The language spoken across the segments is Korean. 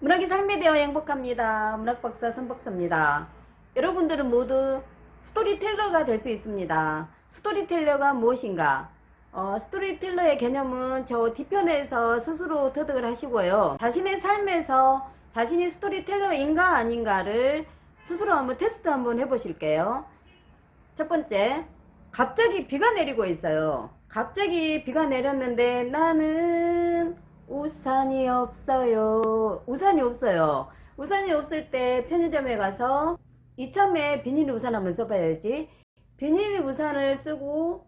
문학이 삶에 대어 행복합니다. 문학박사 선박사입니다. 여러분들은 모두 스토리텔러가 될 수 있습니다. 스토리텔러가 무엇인가? 어, 스토리텔러의 개념은 저 뒤편에서 스스로 터득을 하시고요. 자신의 삶에서 자신이 스토리텔러인가 아닌가를 스스로 한번 테스트 한번 해보실게요. 첫 번째, 갑자기 비가 내리고 있어요. 갑자기 비가 내렸는데 나는 우산이 없어요. 우산이 없어요. 우산이 없을 때 편의점에 가서 이참에 비닐 우산 한번 써봐야지. 비닐 우산을 쓰고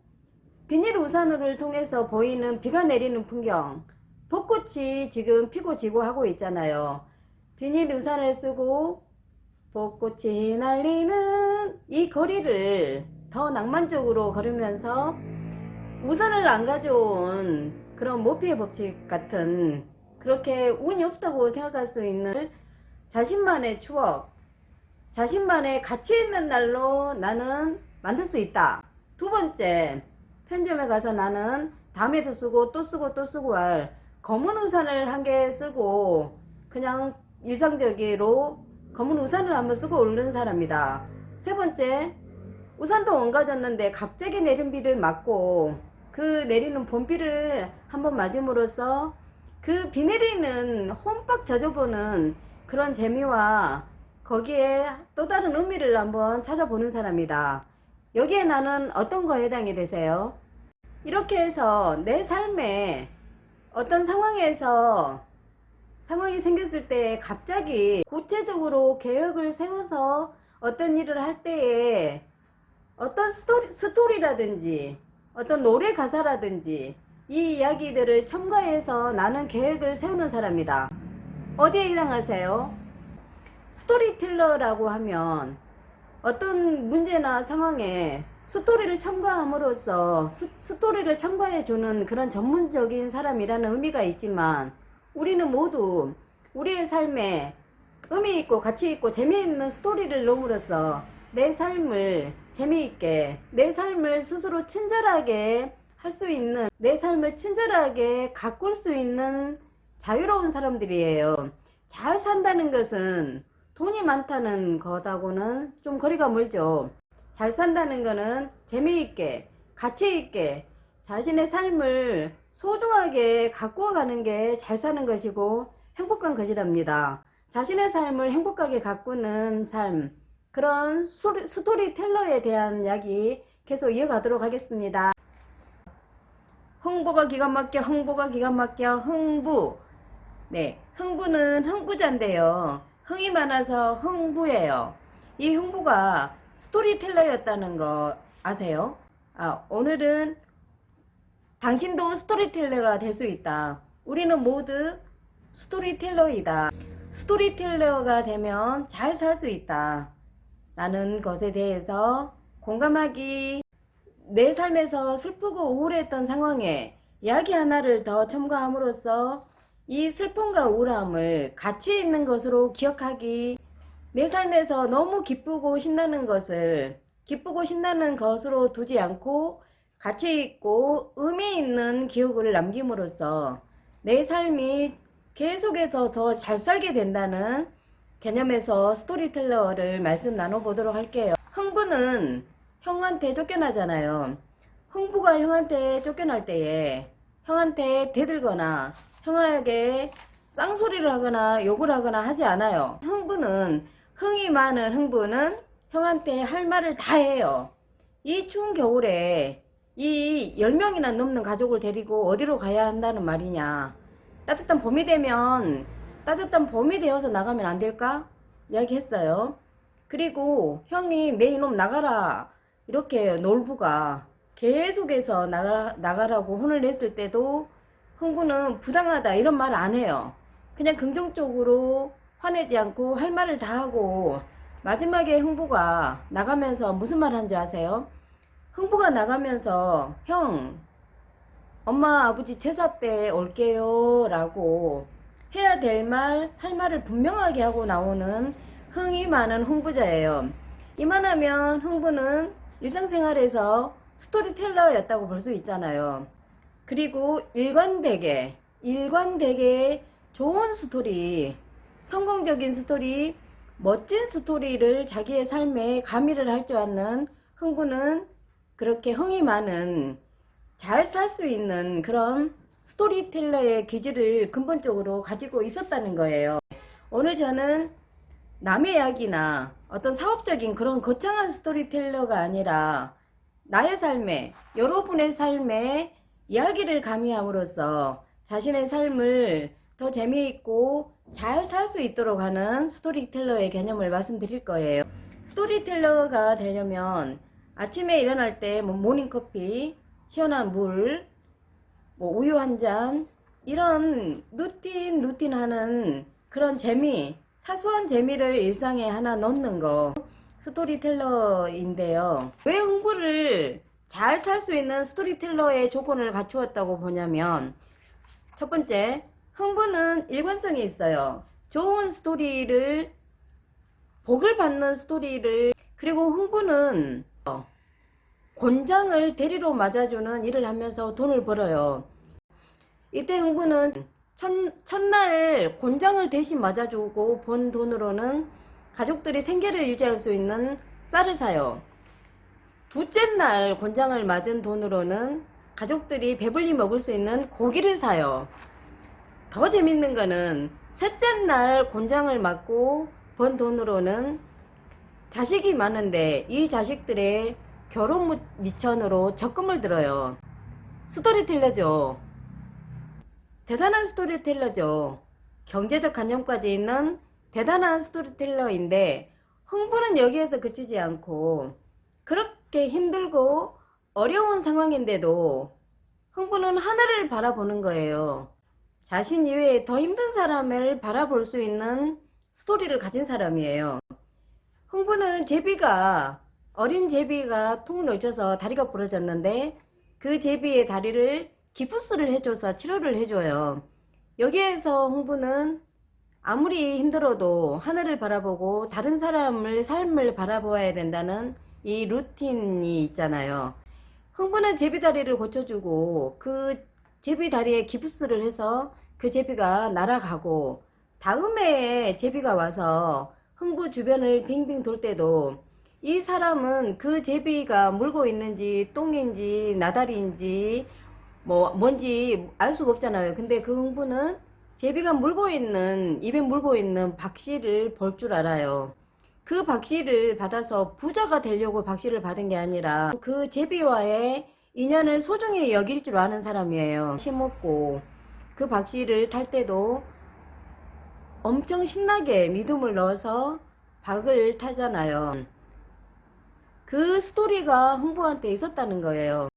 비닐 우산을 통해서 보이는 비가 내리는 풍경. 벚꽃이 지금 피고 지고 하고 있잖아요. 비닐 우산을 쓰고 벚꽃이 날리는 이 거리를 더 낭만적으로 걸으면서 우산을 안 가져온 그런 모피의 법칙 같은 그렇게 운이 없다고 생각할 수 있는 자신만의 추억, 자신만의 가치 있는 날로 나는 만들 수 있다. 두 번째, 편점에 가서 나는 다음에도 쓰고 또 쓰고 또 쓰고 할 검은 우산을 한 개 쓰고 그냥 일상적으로 검은 우산을 한번 쓰고 오르는 사람이다. 세 번째, 우산도 안 가졌는데 갑자기 내린 비를 맞고 그 내리는 봄비를 한번 맞음으로써 그 비 내리는 홈빡 젖어보는 그런 재미와 거기에 또 다른 의미를 한번 찾아보는 사람이다. 여기에 나는 어떤 거에 해당이 되세요? 이렇게 해서 내 삶에 어떤 상황에서 상황이 생겼을 때 갑자기 구체적으로 계획을 세워서 어떤 일을 할 때에 어떤 스토리, 스토리라든지 어떤 노래 가사라든지 이 이야기들을 첨가해서 나는 계획을 세우는 사람이다. 어디에 해당하세요? 스토리텔러라고 하면 어떤 문제나 상황에 스토리를 첨가함으로써 스, 스토리를 첨가해주는 그런 전문적인 사람이라는 의미가 있지만 우리는 모두 우리의 삶에 의미 있고 가치 있고 재미있는 스토리를 놓음으로써 내 삶을 재미있게 내 삶을 스스로 친절하게 할 수 있는 내 삶을 친절하게 가꿀 수 있는 자유로운 사람들이에요. 잘 산다는 것은 돈이 많다는 것하고는 좀 거리가 멀죠. 잘 산다는 것은 재미있게 가치 있게 자신의 삶을 소중하게 가꾸어 가는 게 잘 사는 것이고 행복한 것이랍니다. 자신의 삶을 행복하게 가꾸는 삶, 그런 스토리텔러에 대한 이야기 계속 이어가도록 하겠습니다. 흥부가 기가 막혀, 흥부가 기가 막혀, 흥부. 네, 흥부는 흥부자인데요. 흥이 많아서 흥부예요. 이 흥부가 스토리텔러였다는 거 아세요? 아, 오늘은 당신도 스토리텔러가 될 수 있다. 우리는 모두 스토리텔러이다. 스토리텔러가 되면 잘 살 수 있다. 라는 것에 대해서 공감하기, 내 삶에서 슬프고 우울했던 상황에 이야기 하나를 더 첨가함으로써 이 슬픔과 우울함을 가치 있는 것으로 기억하기, 내 삶에서 너무 기쁘고 신나는 것을 기쁘고 신나는 것으로 두지 않고 가치 있고 의미 있는 기억을 남김으로써 내 삶이 계속해서 더 잘 살게 된다는 개념에서 스토리텔러를 말씀 나눠보도록 할게요. 흥부는 형한테 쫓겨나잖아요. 흥부가 형한테 쫓겨날 때에 형한테 대들거나 형에게 쌍소리를 하거나 욕을 하거나 하지 않아요. 흥부는 흥이 많은 흥부는 형한테 할 말을 다 해요. 이 추운 겨울에 이 10명이나 넘는 가족을 데리고 어디로 가야 한다는 말이냐. 따뜻한 봄이 되면 따뜻한 봄이 되어서 나가면 안 될까? 이야기했어요. 그리고 형이 내 이놈 나가라. 이렇게 놀부가 계속해서 나가, 나가라고 혼을 냈을 때도 흥부는 부당하다 이런 말안 해요. 그냥 긍정적으로 화내지 않고 할 말을 다 하고 마지막에 흥부가 나가면서 무슨 말 한지 아세요? 흥부가 나가면서 형 엄마 아버지 제사 때 올게요 라고 해야 될 말, 할 말을 분명하게 하고 나오는 흥이 많은 흥부자예요. 이만하면 흥부는 일상생활에서 스토리텔러였다고 볼 수 있잖아요. 그리고 일관되게, 일관되게 좋은 스토리, 성공적인 스토리, 멋진 스토리를 자기의 삶에 가미를 할 줄 아는 흥부는 그렇게 흥이 많은 잘 살 수 있는 그런 스토리텔러의 기질을 근본적으로 가지고 있었다는 거예요. 오늘 저는 남의 이야기나 어떤 사업적인 그런 거창한 스토리텔러가 아니라 나의 삶에, 여러분의 삶에 이야기를 가미함으로써 자신의 삶을 더 재미있고 잘 살 수 있도록 하는 스토리텔러의 개념을 말씀드릴 거예요. 스토리텔러가 되려면 아침에 일어날 때뭐 모닝커피, 시원한 물, 뭐 우유 한 잔, 이런 루틴 루틴 하는 그런 재미, 사소한 재미를 일상에 하나 넣는 거 스토리텔러인데요. 왜 홍보를 잘살수 있는 스토리텔러의 조건을 갖추었다고 보냐면 첫 번째, 흥부는 일관성이 있어요. 좋은 스토리를 복을 받는 스토리를 그리고 흥부는 곤장을 대리로 맞아주는 일을 하면서 돈을 벌어요. 이때 첫, 첫날 곤장을 대신 맞아주고 번 돈으로는 가족들이 생계를 유지할 수 있는 쌀을 사요. 둘째 날 곤장을 맞은 돈으로는 가족들이 배불리 먹을 수 있는 고기를 사요. 더 재밌는 거는 셋째 날 곤장을 맞고 번 돈으로는 자식이 많은데 이 자식들의 결혼 무- 미천으로 적금을 들어요. 스토리텔러죠. 대단한 스토리텔러죠. 경제적 관념까지 있는 대단한 스토리텔러인데 흥부는 여기에서 그치지 않고 그렇게 힘들고 어려운 상황인데도 흥부는 하늘을 바라보는 거예요. 자신 이외에 더 힘든 사람을 바라볼 수 있는 스토리를 가진 사람이에요. 흥부는 제비가 어린 제비가 통 놓쳐서 다리가 부러졌는데 그 제비의 다리를 기부스를 해줘서 치료를 해줘요. 여기에서 흥부는 아무리 힘들어도 하늘을 바라보고 다른 사람을 삶을 바라보아야 된다는 이 루틴이 있잖아요. 흥부는 제비 다리를 고쳐주고 그 제비 다리에 기부스를 해서 그 제비가 날아가고 다음에 제비가 와서 흥부 주변을 빙빙 돌 때도 이 사람은 그 제비가 물고 있는지 똥인지 나다리인지 뭐 뭔지 알 수가 없잖아요. 근데 그 흥부는 제비가 물고 있는 입에 물고 있는 박씨를 볼 줄 알아요. 그 박씨를 받아서 부자가 되려고 박씨를 받은 게 아니라 그 제비와의 인연을 소중히 여길 줄 아는 사람이에요. 심었고 그 박씨를 탈 때도 엄청 신나게 믿음을 넣어서 박을 타잖아요. 그 스토리가 흥부한테 있었다는 거예요.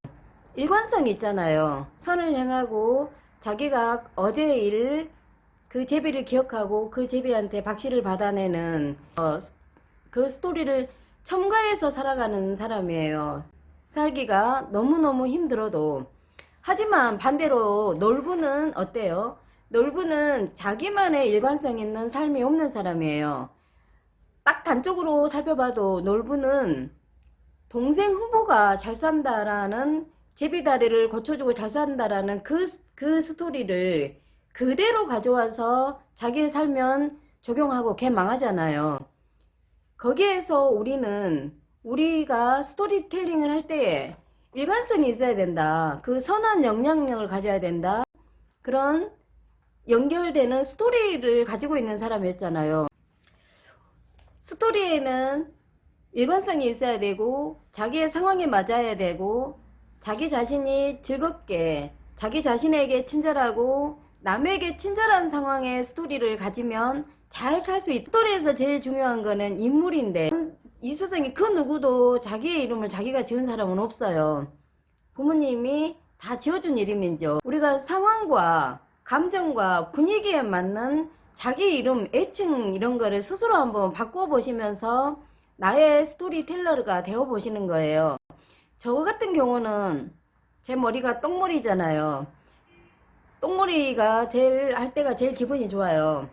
일관성이 있잖아요. 선을 향하고 자기가 어제의 일을 그 제비를 기억하고 그 제비한테 박씨를 받아내는 어, 그 스토리를 첨가해서 살아가는 사람이에요. 살기가 너무너무 힘들어도 하지만 반대로 놀부는 어때요? 놀부는 자기만의 일관성 있는 삶이 없는 사람이에요. 딱 단적으로 살펴봐도 놀부는 동생 후보가 잘 산다라는 제비다리를 고쳐주고 잘 산다라는 그, 그 스토리를 그대로 가져와서 자기의 살면 적용하고 걔 망하잖아요. 거기에서 우리는 우리가 스토리텔링을 할 때에 일관성이 있어야 된다. 그 선한 영향력을 가져야 된다. 그런 연결되는 스토리를 가지고 있는 사람이었잖아요. 스토리에는 일관성이 있어야 되고 자기의 상황에 맞아야 되고 자기 자신이 즐겁게 자기 자신에게 친절하고 남에게 친절한 상황의 스토리를 가지면 잘 살 수 있다. 스토리에서 제일 중요한 거는 인물인데 이 세상에 그 누구도 자기의 이름을 자기가 지은 사람은 없어요. 부모님이 다 지어준 이름이죠. 우리가 상황과 감정과 분위기에 맞는 자기 이름, 애칭 이런 거를 스스로 한번 바꿔보시면서 나의 스토리텔러가 되어보시는 거예요. 저 같은 경우는 제 머리가 똥머리잖아요. 똥머리가 제일 할 때가 제일 기분이 좋아요.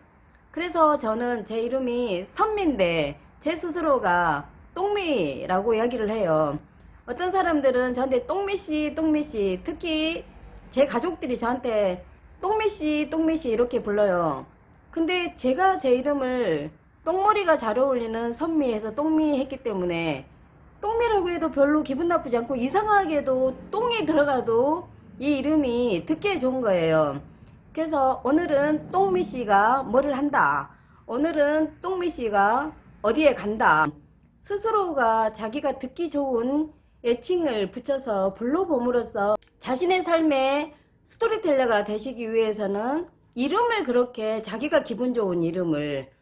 그래서 저는 제 이름이 선미인데 제 스스로가 똥미라고 이야기를 해요. 어떤 사람들은 저한테 똥미씨, 똥미씨, 특히 제 가족들이 저한테 똥미씨, 똥미씨 이렇게 불러요. 근데 제가 제 이름을 똥머리가 잘 어울리는 선미에서 똥미 했기 때문에 똥미라고 해도 별로 기분 나쁘지 않고 이상하게도 똥이 들어가도 이 이름이 듣기에 좋은 거예요. 그래서 오늘은 똥미 씨가 뭐를 한다. 오늘은 똥미 씨가 어디에 간다. 스스로가 자기가 듣기 좋은 애칭을 붙여서 불러봄으로써 자신의 삶의 스토리텔러가 되시기 위해서는 이름을 그렇게 자기가 기분 좋은 이름을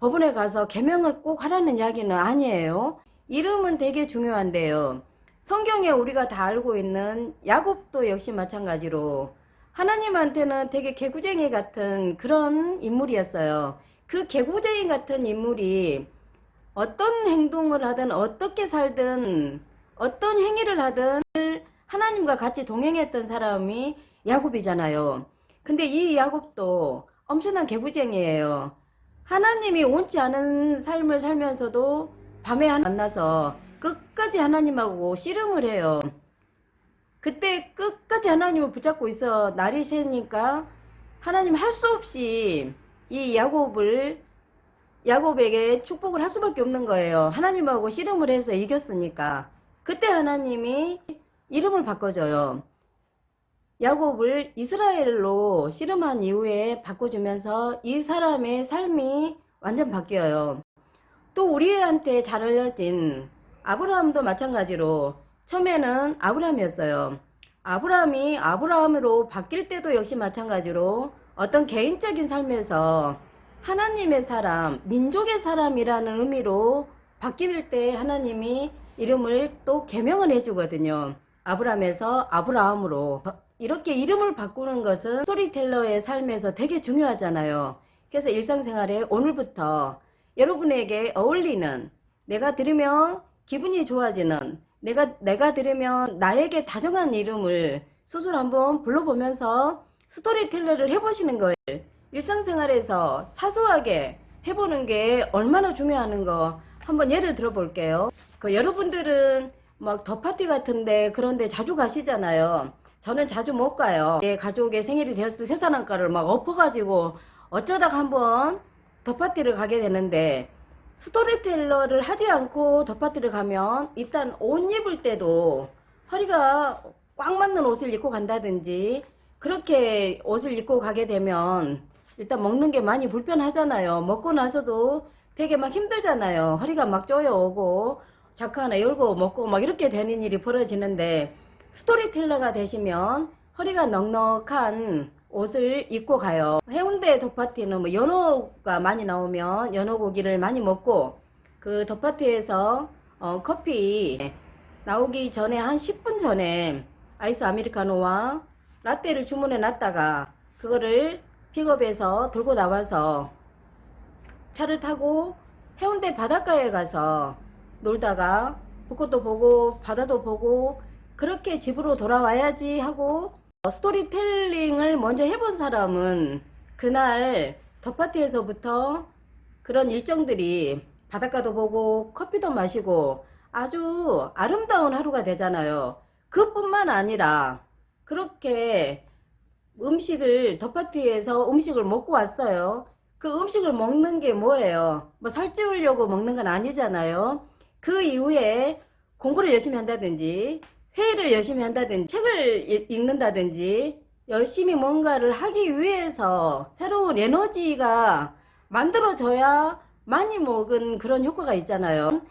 법원에 가서 개명을 꼭 하라는 이야기는 아니에요. 이름은 되게 중요한데요. 성경에 우리가 다 알고 있는 야곱도 역시 마찬가지로 하나님한테는 되게 개구쟁이 같은 그런 인물이었어요. 그 개구쟁이 같은 인물이 어떤 행동을 하든 어떻게 살든 어떤 행위를 하든 하나님과 같이 동행했던 사람이 야곱이잖아요. 근데 이 야곱도 엄청난 개구쟁이에요. 하나님이 원치 않은 삶을 살면서도 밤에 만나서 끝까지 하나님하고 씨름을 해요. 그때 끝까지 하나님을 붙잡고 있어 날이 새니까 하나님 할 수 없이 이 야곱을 야곱에게 축복을 할 수밖에 없는 거예요. 하나님하고 씨름을 해서 이겼으니까. 그때 하나님이 이름을 바꿔줘요. 야곱을 이스라엘로 씨름한 이후에 바꿔주면서 이 사람의 삶이 완전 바뀌어요. 또 우리한테 잘 알려진 아브라함도 마찬가지로 처음에는 아브라함이었어요. 아브라함이 아브라함으로 바뀔 때도 역시 마찬가지로 어떤 개인적인 삶에서 하나님의 사람, 민족의 사람이라는 의미로 바뀔 때 하나님이 이름을 또 개명을 해주거든요. 아브라함에서 아브라함으로 이렇게 이름을 바꾸는 것은 스토리텔러의 삶에서 되게 중요하잖아요. 그래서 일상생활에 오늘부터 여러분에게 어울리는 내가 들으면 기분이 좋아지는 내가 내가 들으면 나에게 다정한 이름을 스스로 한번 불러보면서 스토리텔러를 해보시는 거예요. 일상생활에서 사소하게 해보는 게 얼마나 중요한 거 한번 예를 들어볼게요. 그 여러분들은 막 더 파티 같은데 그런데 자주 가시잖아요. 저는 자주 못 가요. 제 가족의 생일이 되었을 때 세사랑가를 막 엎어가지고 어쩌다가 한번 더 파티를 가게 되는데 스토리텔러를 하지 않고 더 파티를 가면 일단 옷 입을 때도 허리가 꽉 맞는 옷을 입고 간다든지 그렇게 옷을 입고 가게 되면 일단 먹는 게 많이 불편하잖아요. 먹고 나서도 되게 막 힘들잖아요. 허리가 막 쪼여오고 자크 하나 열고 먹고 막 이렇게 되는 일이 벌어지는데 스토리텔러가 되시면 허리가 넉넉한 옷을 입고 가요. 해운대 덮파티는 뭐 연어가 많이 나오면 연어 고기를 많이 먹고 그 덮파티에서 어, 커피 나오기 전에 한 10분 전에 아이스 아메리카노와 라떼를 주문해 놨다가 그거를 픽업해서 들고 나와서 차를 타고 해운대 바닷가에 가서 놀다가 벚꽃도 보고 바다도 보고 그렇게 집으로 돌아와야지 하고 어, 스토리텔링을 먼저 해본 사람은 그날 덮파티에서부터 그런 일정들이 바닷가도 보고 커피도 마시고 아주 아름다운 하루가 되잖아요. 그뿐만 아니라 그렇게 음식을 덮파티에서 음식을 먹고 왔어요. 그 음식을 먹는 게 뭐예요? 뭐 살찌우려고 먹는 건 아니잖아요. 그 이후에 공부를 열심히 한다든지 회의를 열심히 한다든지 책을 이- 읽는다든지 열심히 뭔가를 하기 위해서 새로운 에너지가 만들어져야 많이 먹은 그런 효과가 있잖아요.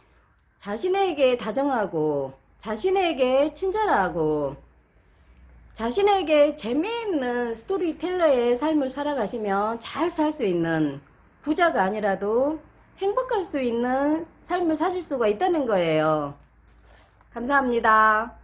자신에게 다정하고 자신에게 친절하고 자신에게 재미있는 스토리텔러의 삶을 살아가시면 잘 살 수 있는 부자가 아니라도 행복할 수 있는 삶을 사실 수가 있다는 거예요. 감사합니다.